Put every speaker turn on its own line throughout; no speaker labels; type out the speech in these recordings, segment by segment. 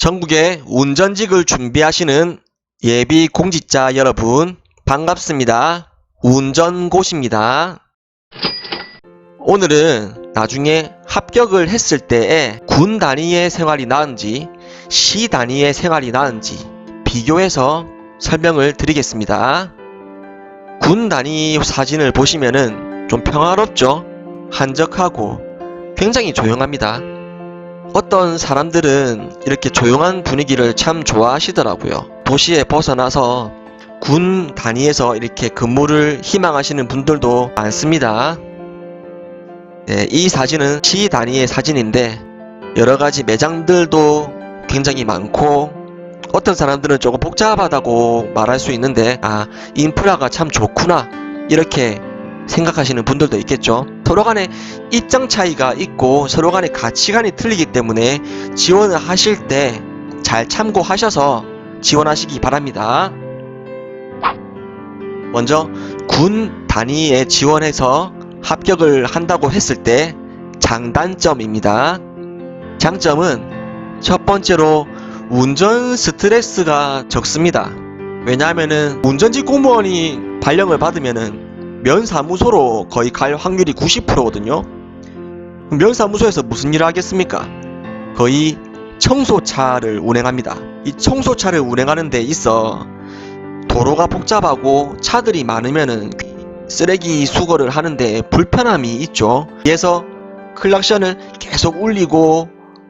전국에 운전직을 준비하시는 예비 공직자 여러분 반갑습니다. 운전고시입니다. 오늘은 나중에 합격을 했을 때에 군 단위의 생활이 나은지 시 단위의 생활이 나은지 비교해서 설명을 드리겠습니다. 군 단위 사진을 보시면은 좀 평화롭죠? 한적하고 굉장히 조용합니다. 어떤 사람들은 이렇게 조용한 분위기를 참 좋아하시더라고요. 도시에 벗어나서 군 단위에서 이렇게 근무를 희망하시는 분들도 많습니다. 네, 이 사진은 시 단위의 사진인데 여러 가지 매장들도 굉장히 많고 어떤 사람들은 조금 복잡하다고 말할 수 있는데 아 인프라가 참 좋구나 이렇게 생각하시는 분들도 있겠죠. 서로 간에 입장 차이가 있고 서로 간에 가치관이 틀리기 때문에 지원을 하실 때 잘 참고하셔서 지원하시기 바랍니다. 먼저 군 단위에 지원해서 합격을 한다고 했을 때 장단점입니다. 장점은 첫 번째로 운전 스트레스가 적습니다. 왜냐하면은 운전직 공무원이 발령을 받으면은 면사무소로 거의 갈 확률이 90%거든요. 면사무소에서 무슨 일을 하겠습니까? 거의 청소차를 운행합니다. 이 청소차를 운행하는 데 있어 도로가 복잡하고 차들이 많으면은 쓰레기 수거를 하는데 불편함이 있죠. 그래서 클락션을 계속 울리고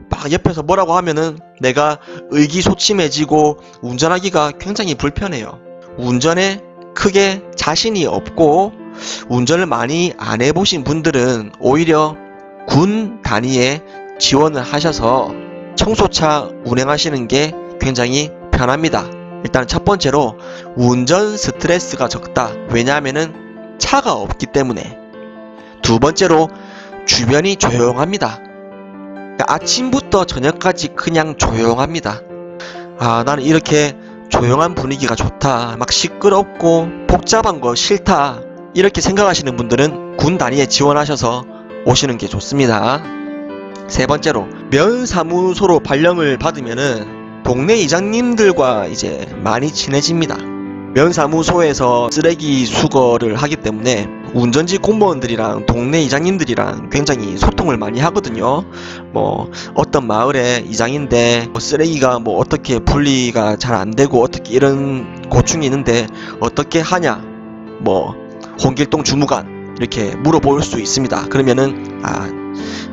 막 옆에서 뭐라고 하면은 내가 의기소침해지고 운전하기가 굉장히 불편해요. 운전에 크게 자신이 없고 운전을 많이 안 해보신 분들은 오히려 군 단위에 지원을 하셔서 청소차 운행하시는 게 굉장히 편합니다. 일단 첫 번째로 운전 스트레스가 적다. 왜냐하면은 차가 없기 때문에. 두 번째로 주변이 조용합니다. 그러니까 아침부터 저녁까지 그냥 조용합니다. 아, 나는 이렇게 조용한 분위기가 좋다. 막 시끄럽고 복잡한 거 싫다. 이렇게 생각하시는 분들은 군 단위에 지원하셔서 오시는 게 좋습니다. 세 번째로 면사무소로 발령을 받으면은 동네 이장님들과 이제 많이 친해집니다. 면사무소에서 쓰레기 수거를 하기 때문에 운전직 공무원들이랑 동네 이장님들이랑 굉장히 소통을 많이 하거든요. 뭐 어떤 마을의 이장인데 뭐 쓰레기가 뭐 어떻게 분리가 잘 안 되고 어떻게 이런 고충이 있는데 어떻게 하냐 뭐 홍길동 주무관 이렇게 물어볼 수 있습니다. 그러면은 아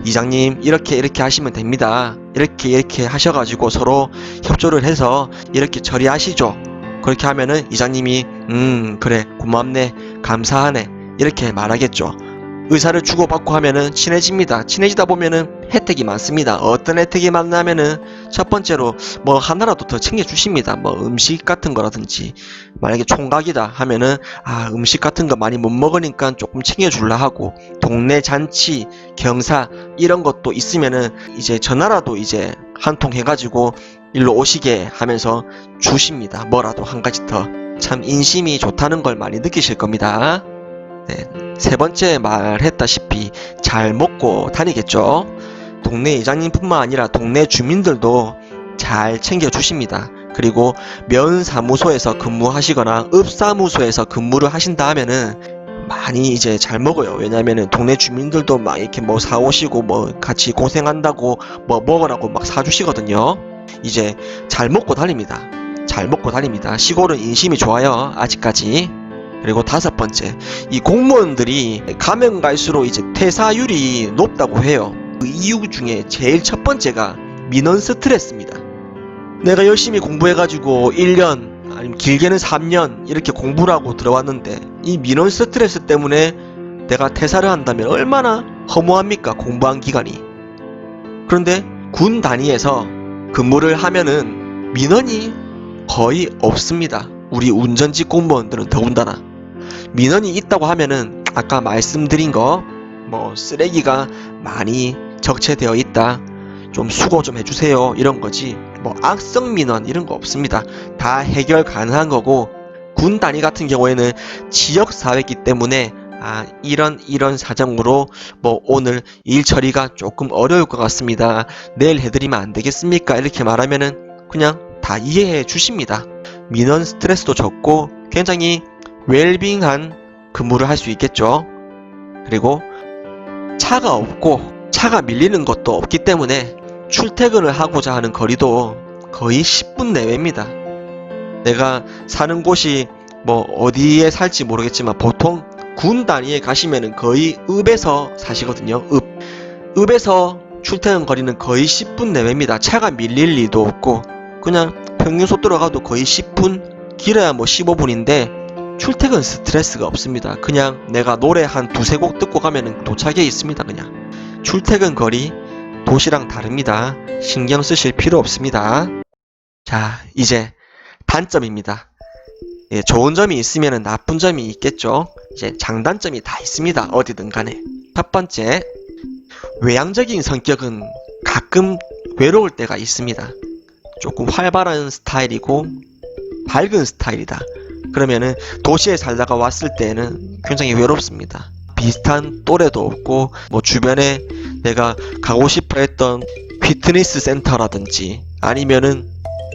이장님 이렇게 이렇게 하시면 됩니다. 이렇게 이렇게 하셔가지고 서로 협조를 해서 이렇게 처리하시죠. 그렇게 하면은 이장님이 음 그래 고맙네 감사하네 이렇게 말하겠죠. 의사를 주고받고 하면은 친해집니다. 친해지다 보면은 혜택이 많습니다. 어떤 혜택이 많냐면은 첫 번째로 뭐 하나라도 더 챙겨주십니다. 뭐 음식 같은 거라든지 만약에 총각이다 하면은 아 음식 같은 거 많이 못 먹으니까 조금 챙겨줄라 하고 동네 잔치 경사 이런 것도 있으면은 이제 전화라도 이제 한 통 해가지고 일로 오시게 하면서 주십니다. 뭐라도 한 가지 더. 참 인심이 좋다는 걸 많이 느끼실 겁니다. 네. 세 번째 말했다시피 잘 먹고 다니겠죠. 동네 이장님뿐만 아니라 동네 주민들도 잘 챙겨주십니다. 그리고 면사무소에서 근무하시거나 읍사무소에서 근무를 하신다 하면은 많이 이제 잘 먹어요. 왜냐면은 동네 주민들도 막 이렇게 뭐 사오시고 뭐 같이 고생한다고 뭐 먹으라고 막 사주시거든요. 이제 잘 먹고 다닙니다. 잘 먹고 다닙니다. 시골은 인심이 좋아요. 아직까지. 그리고 다섯 번째, 이 공무원들이 가면 갈수록 이제 퇴사율이 높다고 해요. 그 이유 중에 제일 첫 번째가 민원 스트레스입니다. 내가 열심히 공부해가지고 1년, 아니면 길게는 3년 이렇게 공부를 하고 들어왔는데 이 민원 스트레스 때문에 내가 퇴사를 한다면 얼마나 허무합니까? 공부한 기간이. 그런데 군 단위에서 근무를 하면은 민원이 거의 없습니다. 우리 운전직 공무원들은 더군다나 민원이 있다고 하면은 아까 말씀드린 거 뭐 쓰레기가 많이 적체되어 있다. 좀 수고 좀 해주세요. 이런 거지. 뭐 악성 민원 이런 거 없습니다. 다 해결 가능한 거고 군 단위 같은 경우에는 지역 사회이기 때문에 아 이런 이런 사정으로 뭐 오늘 일 처리가 조금 어려울 것 같습니다. 내일 해드리면 안 되겠습니까? 이렇게 말하면은 그냥 다 이해해 주십니다. 민원 스트레스도 적고 굉장히 웰빙한 근무를 할 수 있겠죠. 그리고 차가 없고 차가 밀리는 것도 없기 때문에 출퇴근을 하고자 하는 거리도 거의 10분 내외입니다. 내가 사는 곳이 뭐 어디에 살지 모르겠지만 보통 군 단위에 가시면은 거의 읍에서 사시거든요. 읍. 읍에서 출퇴근 거리는 거의 10분 내외입니다. 차가 밀릴 일도 없고 그냥 평균 속도로 가도 거의 10분 길어야 뭐 15분인데 출퇴근 스트레스가 없습니다. 그냥 내가 노래 한 두세 곡 듣고 가면은 도착에 있습니다. 그냥 출퇴근 거리 도시랑 다릅니다. 신경 쓰실 필요 없습니다. 자, 이제 단점입니다. 예, 좋은 점이 있으면 나쁜 점이 있겠죠. 이제 장단점이 다 있습니다. 어디든 간에. 첫 번째, 외향적인 성격은 가끔 외로울 때가 있습니다. 조금 활발한 스타일이고 밝은 스타일이다. 그러면은 도시에 살다가 왔을 때는 굉장히 외롭습니다. 비슷한 또래도 없고 뭐 주변에 내가 가고 싶어 했던 피트니스 센터라든지 아니면은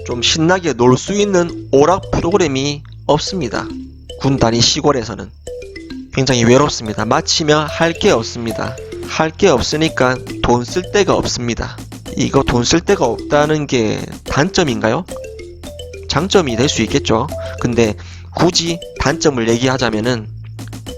좀 신나게 놀 수 있는 오락 프로그램이 없습니다. 군 단위 시골에서는 굉장히 외롭습니다. 마치면 할 게 없습니다. 할 게 없으니까 돈 쓸 데가 없습니다. 이거 돈 쓸 데가 없다는 게 단점인가요? 장점이 될 수 있겠죠. 근데 굳이 단점을 얘기하자면은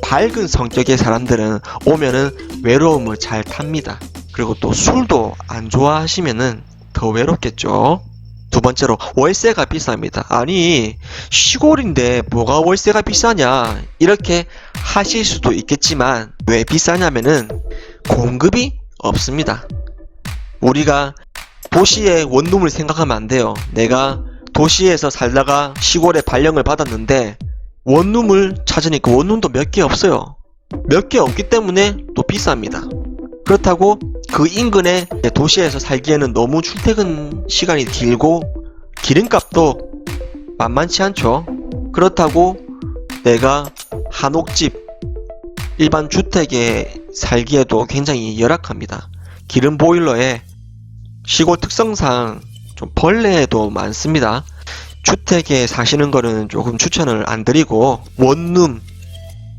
밝은 성격의 사람들은 오면은 외로움을 잘 탑니다. 그리고 또 술도 안 좋아하시면은 더 외롭겠죠. 두 번째로 월세가 비쌉니다. 아니 시골인데 뭐가 월세가 비싸냐 이렇게 하실 수도 있겠지만 왜 비싸냐면은 공급이 없습니다. 우리가 도시의 원룸을 생각하면 안 돼요. 내가 도시에서 살다가 시골에 발령을 받았는데 원룸을 찾으니까 원룸도 몇 개 없어요. 몇 개 없기 때문에 또 비쌉니다. 그렇다고 그 인근에 도시에서 살기에는 너무 출퇴근 시간이 길고 기름값도 만만치 않죠. 그렇다고 내가 한옥집 일반 주택에 살기에도 굉장히 열악합니다. 기름 보일러에 시골 특성상 좀 벌레도 많습니다. 주택에 사시는 거는 조금 추천을 안 드리고 원룸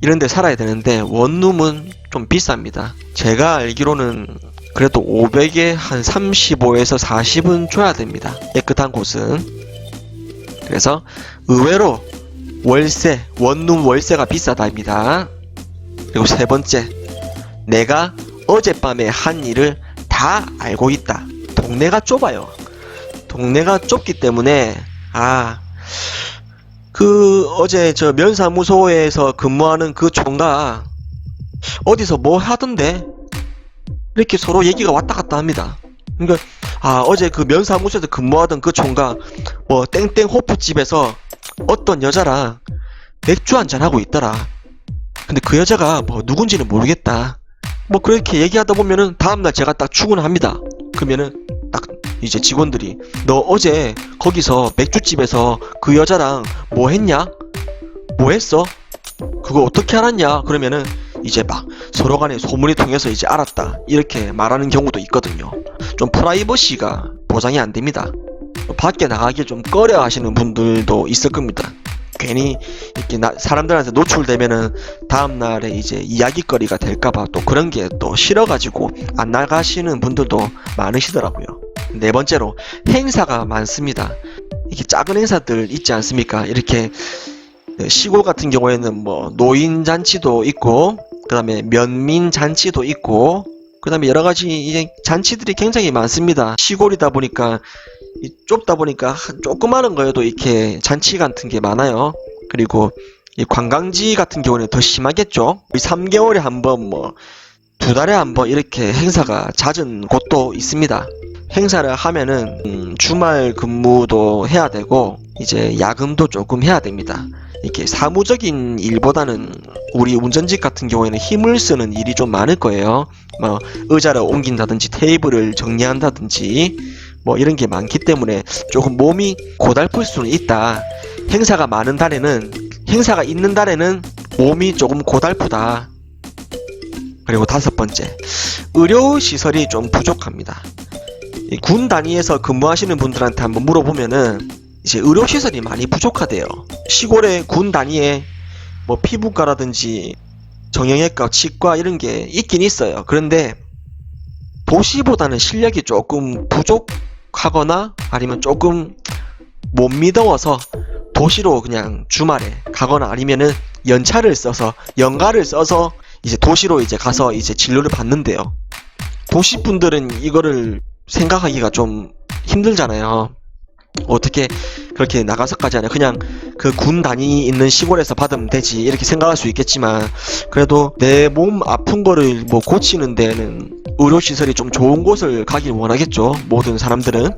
이런 데 살아야 되는데 원룸은 좀 비쌉니다. 제가 알기로는 그래도 500에 한 35에서 40은 줘야 됩니다. 깨끗한 곳은. 그래서 의외로 월세, 원룸 월세가 비싸답니다. 그리고 세 번째, 내가 어젯밤에 한 일을 다 알고 있다. 동네가 좁아요. 동네가 좁기 때문에 아, 그 어제 저 면사무소에서 근무하는 그 총각 어디서 뭐 하던데 이렇게 서로 얘기가 왔다 갔다 합니다. 그러니까 아 어제 그 면사무소에서 근무하던 그 총각 뭐 땡땡 호프집에서 어떤 여자랑 맥주 한잔 하고 있더라. 근데 그 여자가 뭐 누군지는 모르겠다. 뭐 그렇게 얘기하다 보면은 다음날 제가 딱 출근합니다. 그러면은 딱 이제 직원들이 너 어제 거기서 맥주집에서 그 여자랑 뭐 했냐? 뭐 했어? 그거 어떻게 알았냐? 그러면은 이제 막 서로 간에 소문이 통해서 이제 알았다. 이렇게 말하는 경우도 있거든요. 좀 프라이버시가 보장이 안 됩니다. 밖에 나가기 좀 꺼려 하시는 분들도 있을 겁니다. 괜히 이렇게 나- 사람들한테 노출되면은 다음날에 이제 이야기거리가 될까봐 또 그런 게 또 싫어가지고 안 나가시는 분들도 많으시더라고요. 네 번째로 행사가 많습니다. 이렇게 작은 행사들 있지 않습니까? 이렇게 네, 시골 같은 경우에는 뭐 노인 잔치도 있고 그다음에 면민 잔치도 있고 그다음에 여러 가지 이제 잔치들이 굉장히 많습니다. 시골이다 보니까 이 좁다 보니까 한 조그마한 거에도 이렇게 잔치 같은 게 많아요. 그리고 이 관광지 같은 경우는 더 심하겠죠. 3개월에 한 번 뭐 두 달에 한 번 이렇게 행사가 잦은 곳도 있습니다. 행사를 하면은 음, 주말 근무도 해야 되고 이제 야근도 조금 해야 됩니다. 이렇게 사무적인 일보다는 우리 운전직 같은 경우에는 힘을 쓰는 일이 좀 많을 거예요. 뭐 의자를 옮긴다든지 테이블을 정리한다든지 뭐 이런 게 많기 때문에 조금 몸이 고달플 수는 있다. 행사가 많은 달에는 행사가 있는 달에는 몸이 조금 고달프다. 그리고 다섯 번째, 의료 시설이 좀 부족합니다. 이군 단위에서 근무하시는 분들한테 한번 물어보면은 이제 의료 시설이 많이 부족하대요. 시골의 군 단위에 뭐 피부과라든지 정형외과, 치과 이런 게 있긴 있어요. 그런데 도시보다는 실력이 조금 부족하거나 아니면 조금 못 믿어워서 도시로 그냥 주말에 가거나 아니면은 연차를 써서 연가를 써서 이제 도시로 이제 가서 이제 진료를 받는데요. 도시 분들은 이거를 생각하기가 좀 힘들잖아요. 어떻게 그렇게 나가서까지 하냐. 그냥 그 군 단위 있는 시골에서 받으면 되지. 이렇게 생각할 수 있겠지만, 그래도 내 몸 아픈 거를 뭐 고치는 데는 의료시설이 좀 좋은 곳을 가길 원하겠죠. 모든 사람들은.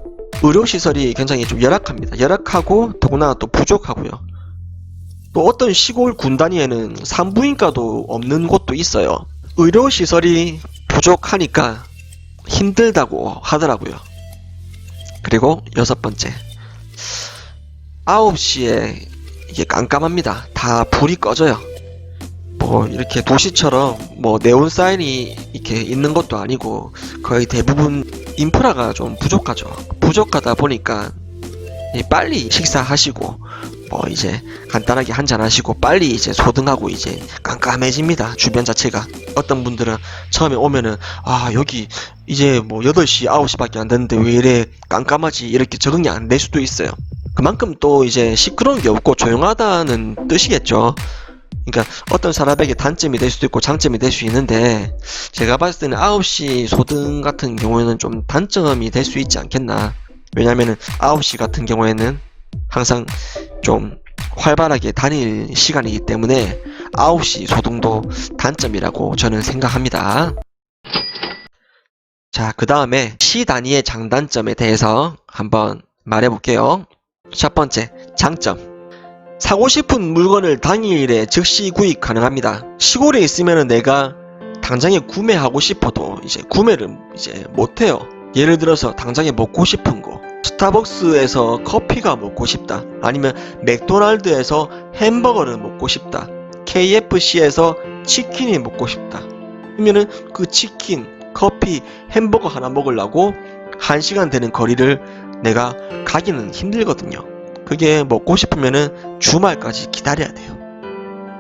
의료시설이 굉장히 좀 열악합니다. 열악하고, 더구나 또 부족하고요. 또 어떤 시골 군 단위에는 산부인과도 없는 곳도 있어요. 의료시설이 부족하니까 힘들다고 하더라고요. 그리고 여섯 번째. 9시에 이게 깜깜합니다. 다 불이 꺼져요. 뭐 이렇게 도시처럼 뭐 네온 사인이 이렇게 있는 것도 아니고 거의 대부분 인프라가 좀 부족하죠. 부족하다 보니까 이 빨리 식사하시고 뭐 이제 간단하게 한잔 하시고 빨리 이제 소등하고 이제 깜깜해집니다. 주변 자체가. 어떤 분들은 처음에 오면은 아 여기 이제 뭐 8시 9시밖에 안 됐는데 왜 이래 깜깜하지 이렇게 적응이 안 될 수도 있어요. 그만큼 또 이제 시끄러운 게 없고 조용하다는 뜻이겠죠. 그러니까 어떤 사람에게 단점이 될 수도 있고 장점이 될 수 있는데 제가 봤을 때는 9시 소등 같은 경우에는 좀 단점이 될 수 있지 않겠나. 왜냐면은 9시 같은 경우에는 항상 좀 활발하게 다닐 시간이기 때문에 9시 소등도 단점이라고 저는 생각합니다. 자, 그 다음에 시 단위의 장단점에 대해서 한번 말해볼게요. 첫 번째, 장점. 사고 싶은 물건을 당일에 즉시 구입 가능합니다. 시골에 있으면 내가 당장에 구매하고 싶어도 이제 구매를 이제 못해요. 예를 들어서 당장에 먹고 싶은 거. 스타벅스에서 커피가 먹고 싶다. 아니면 맥도날드에서 햄버거를 먹고 싶다. KFC에서 치킨이 먹고 싶다. 그러면은 그 치킨, 커피, 햄버거 하나 먹으려고 한 시간 되는 거리를 내가 가기는 힘들거든요. 그게 먹고 싶으면은 주말까지 기다려야 돼요.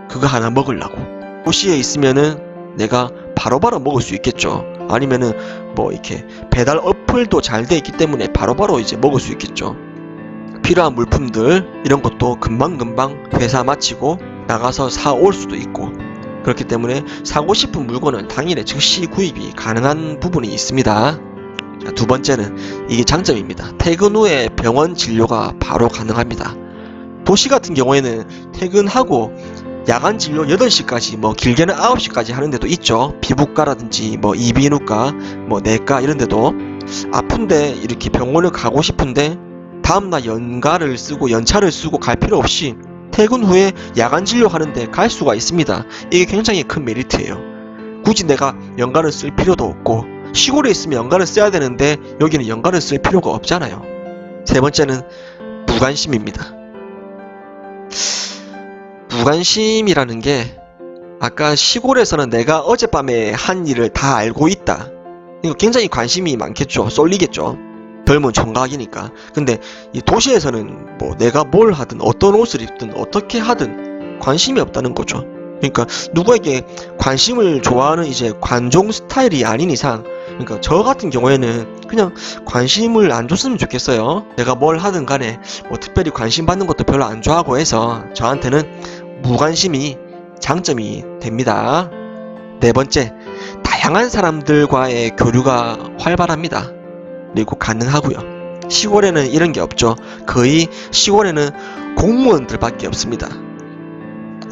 그거 하나 먹으려고. 도시에 있으면은 내가 바로바로 먹을 수 있겠죠. 아니면은 뭐 이렇게 배달 어플도 잘 돼 있기 때문에 바로 바로 이제 먹을 수 있겠죠. 필요한 물품들 이런 것도 금방금방 회사 마치고 나가서 사올 수도 있고 그렇기 때문에 사고 싶은 물건은 당일에 즉시 구입이 가능한 부분이 있습니다. 자, 두 번째는 이게 장점입니다. 퇴근 후에 병원 진료가 바로 가능합니다. 도시 같은 경우에는 퇴근하고 야간 진료 8시까지 뭐 길게는 9시까지 하는 데도 있죠. 피부과라든지 뭐 이비인후과, 뭐 내과 이런 데도 아픈데 이렇게 병원을 가고 싶은데 다음날 연가를 쓰고 연차를 쓰고 갈 필요 없이 퇴근 후에 야간 진료하는데 갈 수가 있습니다. 이게 굉장히 큰 메리트예요. 굳이 내가 연가를 쓸 필요도 없고 시골에 있으면 연가를 써야 되는데 여기는 연가를 쓸 필요가 없잖아요. 세 번째는 무관심입니다. 무관심이라는 게 아까 시골에서는 내가 어젯밤에 한 일을 다 알고 있다. 이거 굉장히 관심이 많겠죠. 쏠리겠죠. 젊은 총각이니까. 근데 이 도시에서는 뭐 내가 뭘 하든 어떤 옷을 입든 어떻게 하든 관심이 없다는 거죠. 그러니까 누구에게 관심을 좋아하는 이제 관종 스타일이 아닌 이상 그러니까 저 같은 경우에는 그냥 관심을 안 줬으면 좋겠어요. 내가 뭘 하든 간에 뭐 특별히 관심 받는 것도 별로 안 좋아하고 해서 저한테는 무관심이 장점이 됩니다. 네 번째, 다양한 사람들과의 교류가 활발합니다. 그리고 가능하고요. 시골에는 이런 게 없죠. 거의 시골에는 공무원들밖에 없습니다.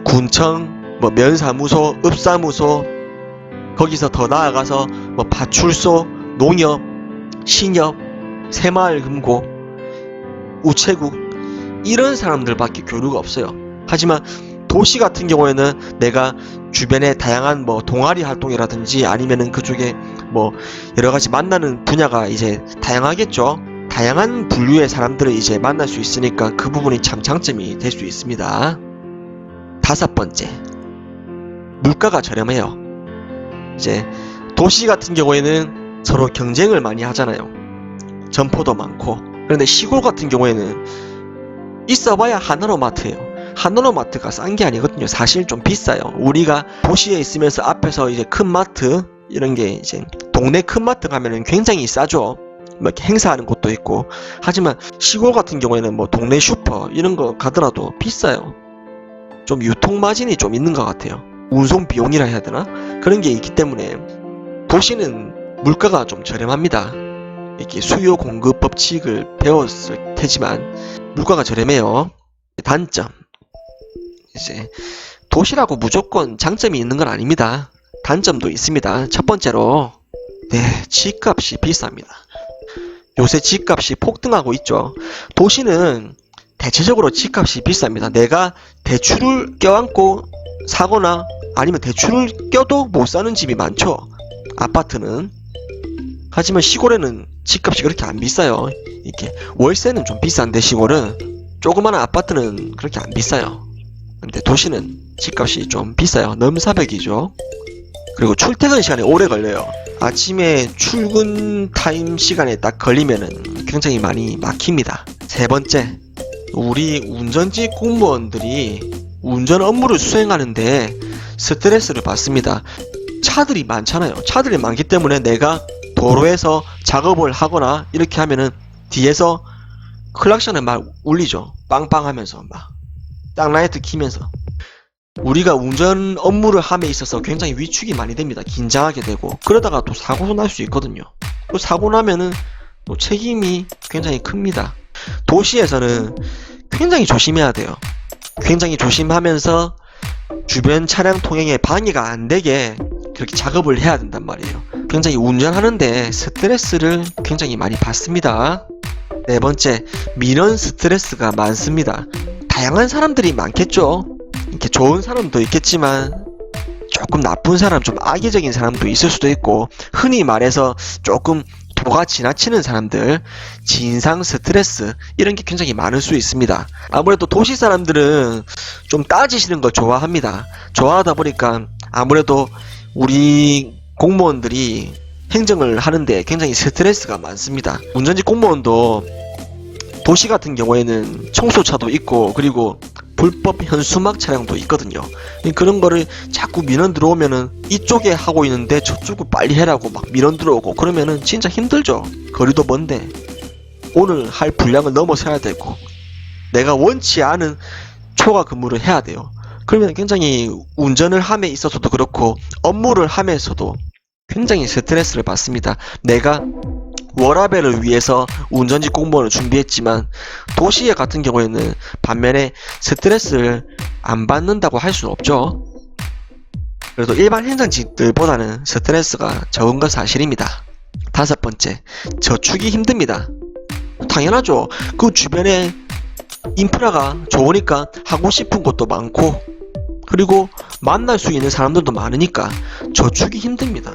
군청, 뭐 면사무소, 읍사무소, 거기서 더 나아가서 뭐 파출소, 농협, 신협, 새마을금고, 우체국 이런 사람들밖에 교류가 없어요. 하지만 도시 같은 경우에는 내가 주변에 다양한 뭐 동아리 활동이라든지 아니면은 그쪽에 뭐 여러 가지 만나는 분야가 이제 다양하겠죠. 다양한 분류의 사람들을 이제 만날 수 있으니까 그 부분이 참 장점이 될 수 있습니다. 다섯 번째, 물가가 저렴해요. 이제 도시 같은 경우에는 서로 경쟁을 많이 하잖아요. 점포도 많고 그런데 시골 같은 경우에는 있어봐야 하나로 마트예요. 하나로마트가 싼 게 아니거든요. 사실 좀 비싸요. 우리가 도시에 있으면서 앞에서 이제 큰 마트 이런 게 이제 동네 큰 마트 가면은 굉장히 싸죠. 뭐 이렇게 행사하는 곳도 있고 하지만 시골 같은 경우에는 뭐 동네 슈퍼 이런 거 가더라도 비싸요. 좀 유통 마진이 좀 있는 것 같아요. 운송 비용이라 해야 되나 그런 게 있기 때문에 도시는 물가가 좀 저렴합니다. 이렇게 수요 공급 법칙을 배웠을 테지만 물가가 저렴해요. 단점 이제 도시라고 무조건 장점이 있는 건 아닙니다. 단점도 있습니다. 첫 번째로 네 집값이 비쌉니다. 요새 집값이 폭등하고 있죠. 도시는 대체적으로 집값이 비쌉니다. 내가 대출을 껴안고 사거나 아니면 대출을 껴도 못 사는 집이 많죠. 아파트는. 하지만 시골에는 집값이 그렇게 안 비싸요. 이렇게 월세는 좀 비싼데 시골은 조그마한 아파트는 그렇게 안 비싸요. 근데 도시는 집값이 좀 비싸요. 넘사벽이죠. 그리고 출퇴근 시간이 오래 걸려요. 아침에 출근 타임 시간에 딱 걸리면은 굉장히 많이 막힙니다. 세 번째, 우리 운전직 공무원들이 운전 업무를 수행하는데 스트레스를 받습니다. 차들이 많잖아요. 차들이 많기 때문에 내가 도로에서 작업을 하거나 이렇게 하면은 뒤에서 클락션을 막 울리죠. 빵빵 하면서 막. 땅라이트 키면서. 우리가 운전 업무를 함에 있어서 굉장히 위축이 많이 됩니다. 긴장하게 되고. 그러다가 또 사고도 날 수 있거든요. 또 사고 나면은 또 책임이 굉장히 큽니다. 도시에서는 굉장히 조심해야 돼요. 굉장히 조심하면서 주변 차량 통행에 방해가 안 되게 그렇게 작업을 해야 된단 말이에요. 굉장히 운전하는데 스트레스를 굉장히 많이 받습니다. 네 번째, 민원 스트레스가 많습니다. 다양한 사람들이 많겠죠. 이렇게 좋은 사람도 있겠지만 조금 나쁜 사람, 좀 악의적인 사람도 있을 수도 있고 흔히 말해서 조금 도가 지나치는 사람들, 진상 스트레스 이런 게 굉장히 많을 수 있습니다. 아무래도 도시 사람들은 좀 따지시는 걸 좋아합니다. 좋아하다 보니까 아무래도 우리 공무원들이 행정을 하는데 굉장히 스트레스가 많습니다. 운전직 공무원도 도시 같은 경우에는 청소차도 있고 그리고 불법 현수막 차량도 있거든요. 그런 거를 자꾸 민원 들어오면은 이쪽에 하고 있는데 저쪽을 빨리 해라고 막 민원 들어오고 그러면은 진짜 힘들죠. 거리도 먼데 오늘 할 분량을 넘어서야 되고 내가 원치 않은 초과 근무를 해야 돼요. 그러면 굉장히 운전을 함에 있어서도 그렇고 업무를 함에서도 굉장히 스트레스를 받습니다. 내가 워라벨을 위해서 운전직 공무원을 준비했지만 도시에 같은 경우에는 반면에 스트레스를 안 받는다고 할 수는 없죠. 그래도 일반 현장직들보다는 스트레스가 적은 건 사실입니다. 다섯 번째, 저축이 힘듭니다. 당연하죠. 그 주변에 인프라가 좋으니까 하고 싶은 것도 많고 그리고 만날 수 있는 사람들도 많으니까 저축이 힘듭니다.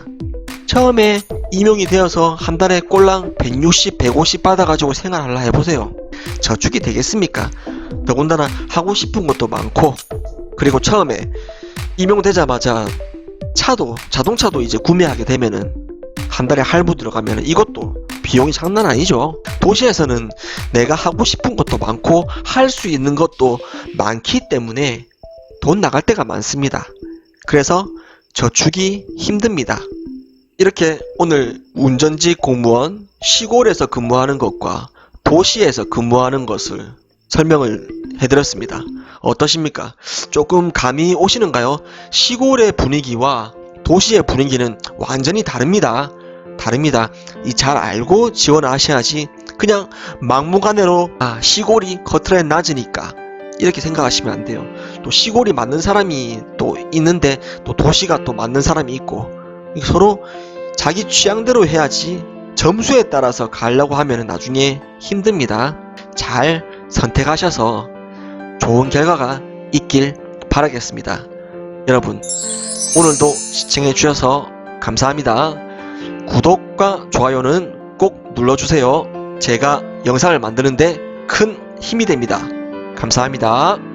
처음에 임용이 되어서 한 달에 꼴랑 160, 150 받아가지고 생활하려 해보세요. 저축이 되겠습니까? 더군다나 하고 싶은 것도 많고, 그리고 처음에 임용되자마자 차도, 자동차도 이제 구매하게 되면은 한 달에 할부 들어가면 이것도 비용이 장난 아니죠. 도시에서는 내가 하고 싶은 것도 많고 할 수 있는 것도 많기 때문에 돈 나갈 때가 많습니다. 그래서 저축이 힘듭니다. 이렇게 오늘 운전직 공무원 시골에서 근무하는 것과 도시에서 근무하는 것을 설명을 해드렸습니다. 어떠십니까? 조금 감이 오시는가요? 시골의 분위기와 도시의 분위기는 완전히 다릅니다. 다릅니다. 이 잘 알고 지원하셔야지 그냥 막무가내로 아 시골이 커트라인 낮으니까 이렇게 생각하시면 안 돼요. 또 시골이 맞는 사람이 또 있는데 또 도시가 또 맞는 사람이 있고 서로 자기 취향대로 해야지 점수에 따라서 가려고 하면 나중에 힘듭니다. 잘 선택하셔서 좋은 결과가 있길 바라겠습니다. 여러분, 오늘도 시청해 주셔서 감사합니다. 구독과 좋아요는 꼭 눌러주세요. 제가 영상을 만드는데 큰 힘이 됩니다. 감사합니다.